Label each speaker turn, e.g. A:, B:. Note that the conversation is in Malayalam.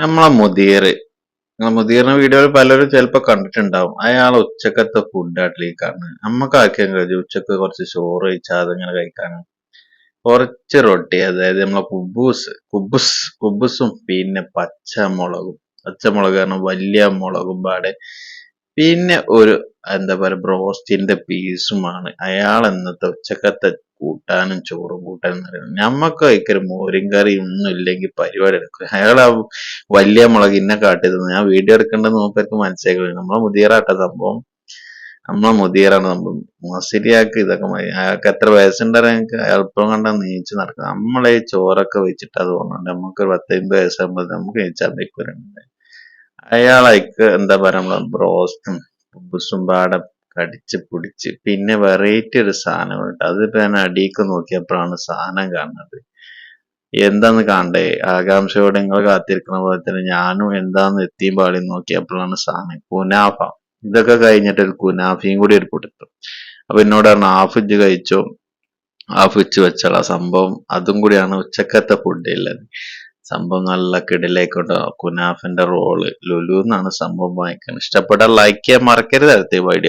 A: നമ്മളെ മുദീർ മുദീറിന്റെ വീഡിയോയിൽ പലരും ചിലപ്പോൾ കണ്ടിട്ടുണ്ടാവും. അയാൾ ഉച്ചക്കത്തെ ഫുഡ് ആട്ടിലേക്കാണ് നമുക്ക് ആക്കിയാൽ കഴിഞ്ഞു ഉച്ചയ്ക്ക് കുറച്ച് ചോറ് കഴിച്ചാൽ അതിങ്ങനെ കഴിക്കാനും കുറച്ച് റൊട്ടി അതായത് നമ്മളെ കുബൂസ് കുബുസ് കുബുസും പിന്നെ പച്ചമുളകും. പച്ചമുളക് കാരണം വലിയ മുളകും പാടെ. പിന്നെ ഒരു എന്താ പറയുക ബ്രോസ്റ്റിന്റെ പീസുമാണ്. അയാൾ എന്നത്തെ ഉച്ചക്കത്തെ കൂട്ടാനും ചോറും കൂട്ടാനും പറയുന്നത്. ഞമ്മക്ക് ഒരിക്കലും മോരും കറി ഒന്നും ഇല്ലെങ്കിൽ പരിപാടി എടുക്കും അയാൾ ആ വലിയ മുളക് ഇന്നെ കാട്ടിയത് ഞാൻ വീഡിയോ എടുക്കേണ്ടത് നോക്കർക്ക് മനസ്സിലാക്കി നമ്മളെ മുതിയറാട്ട സംഭവം നമ്മളെ മുതിയറാണ് സംഭവം. മസിരിയാക്ക് ഇതൊക്കെ മതി. അയാൾക്ക് എത്ര വയസ്സുണ്ടാവും ഞങ്ങൾക്ക് അയാൾപ്പം കണ്ട നീച്ച് നടക്കുക നമ്മളെ ഈ ചോറൊക്കെ വെച്ചിട്ട് അത് തോന്നുന്നുണ്ട് നമുക്ക് ഒരു പത്തൊമ്പത് വയസ്സാകുമ്പോൾ നമുക്ക് നീച്ചാൻ വെക്കുന്നുണ്ട് അയാളേക്ക് എന്താ പറയാ ബ്രോസ്റ്റും ബുസും പാടെ കടിച്ച് പിടിച്ച് പിന്നെ വെറൈറ്റി ഒരു സാധനം ഉണ്ട് അതിപ്പോ ഞാൻ അടിയിക്ക് നോക്കിയപ്പോഴാണ് സാധനം കാണുന്നത്. എന്താന്ന് കാണണ്ടേ? ആകാംക്ഷയോടെ നിങ്ങൾ കാത്തിരിക്കുന്ന പോലെ തന്നെ ഞാനും എന്താന്ന് എത്തിയും പാളി നോക്കിയപ്പോഴാണ് സാധനം. കുനാഫ. ഇതൊക്കെ കഴിഞ്ഞിട്ട് ഒരു കുനാഫയും കൂടി ഒരു കൊടുത്തു അപ്പൊ എന്നോട് പറഞ്ഞു ആ ഇജ്ജ് കഴിച്ചോ? ആഫിച്ച് വെച്ചാൽ വെച്ചുള്ള സംഭവം അതും കൂടിയാണ് ഉച്ചക്കത്തെ ഫുഡ് ഉള്ളത്. സംഭവം നല്ല കിടിലായിക്കൊണ്ട് കുനാഫിന്റെ റോൾ ലുലു എന്നാണ് സംഭവം വാങ്ങിക്കുന്നത് ഇഷ്ടപ്പെട്ടാൽ ലൈക്ക് ചെയ്യാൻ മറക്കരുത്. അടുത്ത വീഡിയോ